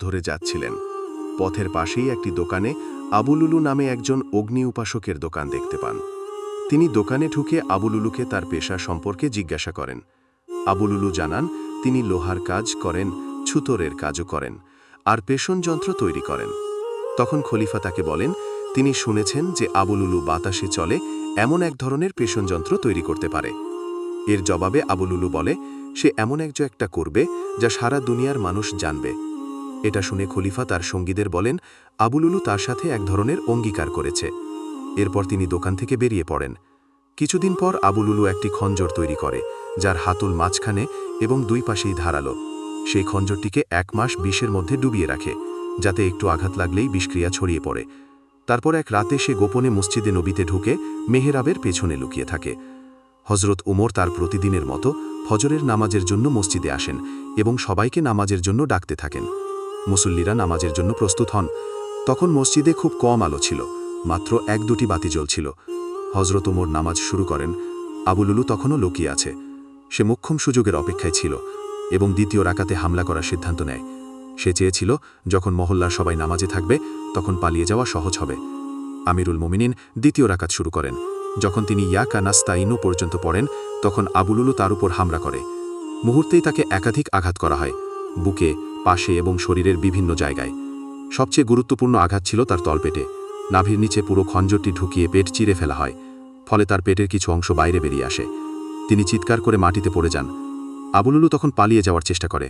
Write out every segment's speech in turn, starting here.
ধরে যাচ্ছিলেন। পথের পাশেই একটি দোকানে আবুলুলু নামে একজন অগ্নি উপাসকের দোকান দেখতে পান। তিনি দোকানে ঢুকে আবুলুলুকে তার পেশা সম্পর্কে জিজ্ঞাসা করেন। আবুলুলু জানান, তিনি লোহার কাজ করেন, ছুতরের কাজও করেন, আর পেশন যন্ত্র তৈরি করেন। তখন খলিফা তাকে বলেন, তিনি শুনেছেন যে আবুলুলু বাতাসে চলে, এমন এক ধরনের পেশন যন্ত্র তৈরি করতে পারে। এর জবাবে আবুলুলু বলে, সে এমন একজ একটা করবে, যা সারা দুনিয়ার মানুষ জানবে। এটা শুনে খলিফা তার সঙ্গীদের বলেন আবুলুলু তার সাথে এক ধরনের অঙ্গীকার করেছে। এরপর তিনি দোকান থেকে বেরিয়ে পড়েন। কিছুদিন পর আবুলুলু একটি খঞ্জর তৈরি করে, যার হাতুল মাঝখানে এবং দুই পাশেই ধারালো। সেই খঞ্জরটিকে এক মাস বিষের মধ্যে ডুবিয়ে রাখে, যাতে একটু আঘাত লাগলেই বিষক্রিয়া ছড়িয়ে পড়ে। তারপর এক রাতে সে গোপনে মসজিদে নবীতে ঢুকে মেহেরাবের পেছনে লুকিয়ে থাকে। হজরত উমর তার প্রতিদিনের মতো ফজরের নামাজের জন্য মসজিদে আসেন এবং সবাইকে নামাজের জন্য ডাকতে থাকেন। মুসল্লিরা নামাজের জন্য প্রস্তুত হন। তখন মসজিদে খুব কম আলো ছিল, মাত্র এক দুটি বাতি জ্বলছিল। হজরত উমর নামাজ শুরু করেন। আবুলুলু তখনও লুকিয়ে আছে। সে মুখ্যম সুযোগের অপেক্ষায় ছিল এবং দ্বিতীয় রাকাতে হামলা করার সিদ্ধান্ত নেয়। সে চেয়েছিল, যখন মহল্লার সবাই নামাজে থাকবে, তখন পালিয়ে যাওয়া সহজ হবে। আমিরুল মোমিনিন দ্বিতীয় রাকাত শুরু করেন। যখন তিনি ইয়াকা নাস্তাইনু পর্যন্ত পড়েন, তখন আবুলুলু তার উপর হামলা করে। মুহূর্তেই তাকে একাধিক আঘাত করা হয়। বুকে পাশে এবং শরীরের বিভিন্ন জায়গায়। সবচেয়ে গুরুত্বপূর্ণ আঘাত ছিল তার তলপেটে। নাভির নিচে পুরো খঞ্জরটি ঢুকিয়ে পেট চিরে ফেলা হয়, ফলে তার পেটের কিছু অংশ বাইরে বেরিয়ে আসে। তিনি চিৎকার করে মাটিতে পড়ে যান। আবুলুলু তখন পালিয়ে যাওয়ার চেষ্টা করে।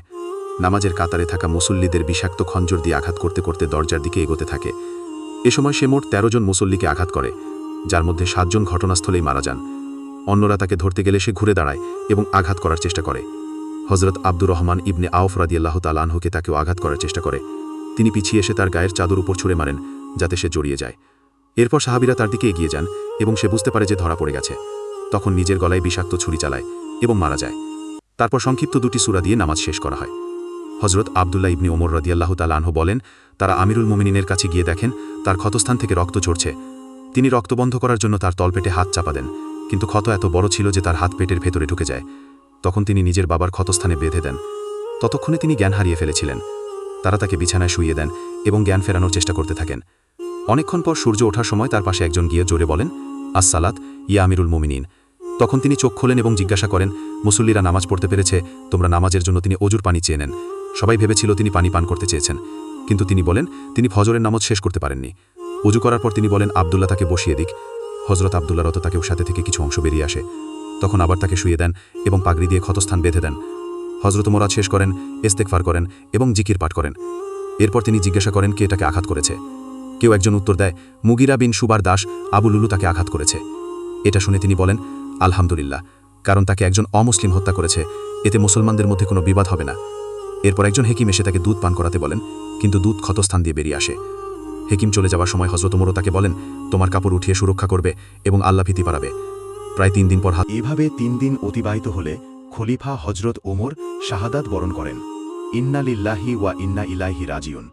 নামাজের কাতারে থাকা মুসল্লিদের বিষাক্ত খঞ্জর দিয়ে আঘাত করতে করতে দরজার দিকে এগোতে থাকে। এ সময় সে মোট তেরো জন মুসল্লিকে আঘাত করে, যার মধ্যে সাতজন ঘটনাস্থলেই মারা যান। অন্যরা তাকে ধরতে গেলে সে ঘুরে দাঁড়ায় এবং আঘাত করার চেষ্টা করে। হজরত আব্দুর রহমান ইবনে আউফ রাদিয়াল্লাহ তালানহুকে তাকেও আঘাত করার চেষ্টা করে। তিনি পিছিয়ে এসে তার গায়ের চাদর উপর ছুঁড়ে মারেন, যাতে সে জড়িয়ে যায়। এরপর সাহাবিরা তার দিকে এগিয়ে যান এবং সে বুঝতে পারে যে ধরা পড়ে গেছে। তখন নিজের গলায় বিষাক্ত ছুরি চালায় এবং মারা যায়। তারপর সংক্ষিপ্ত দুটি সুরা দিয়ে নামাজ শেষ করা হয়। হজরত আবদুল্লাহ ইবনি ওমর রদিয়াল্লাহ তালানহ বলেন, তারা আমিরুল মোমিনিনের কাছে গিয়ে দেখেন, তার ক্ষতস্থান থেকে রক্ত ঝরছে। তিনি রক্ত বন্ধ করার জন্য তার তলপেটে হাত চাপা দেন, কিন্তু ক্ষত এত বড় ছিল যে তার হাত পেটের ভেতরে ঢুকে যায়। তখন তিনি নিজের বাবার ক্ষতস্থানে বেঁধে দেন। ততক্ষণে তিনি জ্ঞান হারিয়ে ফেলেছিলেন। তারা তাকে বিছানায় শুইয়ে দেন এবং জ্ঞান ফেরানোর চেষ্টা করতে থাকেন। অনেকক্ষণ পর সূর্য ওঠার সময় তার পাশে একজন গিয়ে জোরে বলেন, আসসালাত, ইয়া আমিরুল মোমিনিন। তখন তিনি চোখ খোলেন এবং জিজ্ঞাসা করেন, মুসল্লিরা নামাজ পড়তে পেরেছে, তোমরা নামাজের জন্য তিনি অজুর পানি চেয়ে নেন। সবাই ভেবেছিল তিনি পানি পান করতে চেয়েছেন। কিন্তু তিনি বলেন, তিনি ফজরের নামাজ শেষ করতে পারেননি। অজু করার পর তিনি বলেন, আবদুল্লাহ তাকে বসিয়ে দিক। হজরত আবদুল্লাহ রত তাকেও সাথে থেকে কিছু অংশ বেরিয়ে আসে। তখন আবার তাকে শুয়ে দেন এবং পাগড়ি দিয়ে ক্ষতস্থান বেঁধে দেন। হজরত মোরাদ শেষ করেন ইস্তেকফার করেন এবং জিকির পাঠ করেন। এরপর তিনি জিজ্ঞাসা করেন, কে এটাকে আঘাত করেছে? কেউ একজন উত্তর দেয়, মুগিরা বিন সুবার দাস আবু লুলু তাকে আঘাত করেছে। এটা শুনে তিনি বলেন, আলহামদুলিল্লাহ, কারণ তাকে একজন অমুসলিম হত্যা করেছে, এতে মুসলমানদের মধ্যে কোনো বিবাদ হবে না। এরপর একজন হেকিম এসে তাকে দুধ পান করাতে বলেন, কিন্তু দুধ ক্ষতস্থান দিয়ে বেরিয়ে আসে। হেকিম চলে যাওয়ার সময় হজরত মোরও তাকে বলেন, তোমার কাপড় উঠিয়ে সুরক্ষা করবে এবং আল্লাহ ভীতি পারাবে প্রায় তিন দিন পর হাত এভাবে তিন দিন অতিবাহিত হলে খলিফা হজরত ওমর শাহাদাত বরণ করেন। ইন্না লিল্লাহি ওয়া ইন্না ইলাহি রাজিউন।